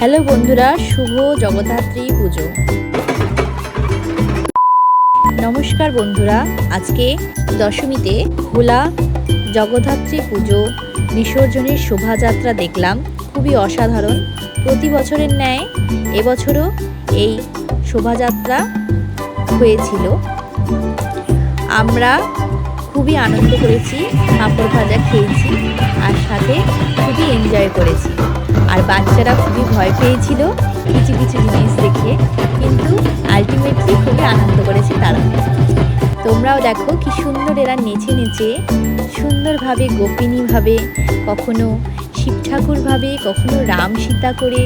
Hello বন্ধুরা, শুভ জগদ্ধাত্রী পুজো। নমস্কার বন্ধুরা, আজকে দশমীতে ভোলা জগদ্ধাত্রী পুজো বিসর্জনের শোভাযাত্রা দেখলাম। খুবই অসাধারণ। প্রতি বছরের ন্যায় এবছরও এই শোভাযাত্রা হয়েছিল। আমরা খুবই আনন্দ করেছি, পাঁপড় ভাজা খেয়েছি, আর সাথে খুবই এনজয় করেছি। আর বাচ্চারা খুবই ভয় পেয়েছিল কিছু কিছু জিনিস দেখে কিন্তু আলটিমেটলি খুবই আনন্দ করেছে তারা। তোমরাও দেখো কি সুন্দর এরা নেচে নেচে, সুন্দরভাবে গোপিনীভাবে, কখনো শিব ঠাকুরভাবে, কখনো রাম সীতা করে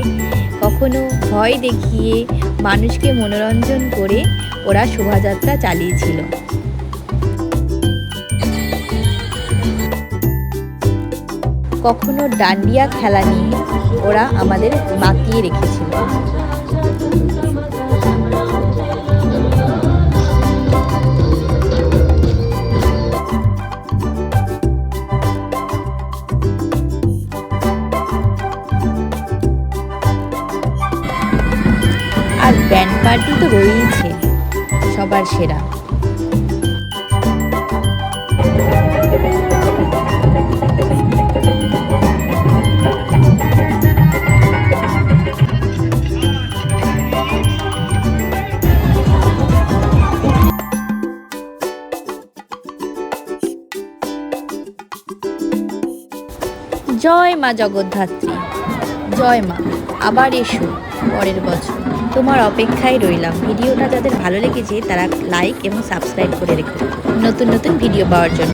কখনো ভয় দেখিয়ে মানুষকে মনোরঞ্জন করে ওরা শোভাযাত্রা চালিয়েছিল। কখনো ডান্ডিয়া খেলা নিয়ে ওরা আমাদের মাতিয়ে রেখেছিল। আর ব্যান্ড পার্টি তো রয়েইছে, সবার সেরা। জয় মা জগদ্ধাত্রী। জয় মা, আবার এসো পরের বছর। তোমার অপেক্ষায় রইলাম। ভিডিওটা যাদের ভালো লেগেছে, তারা লাইক এবং সাবস্ক্রাইব করে রেখো। নতুন নতুন ভিডিও পাওয়ার জন্য।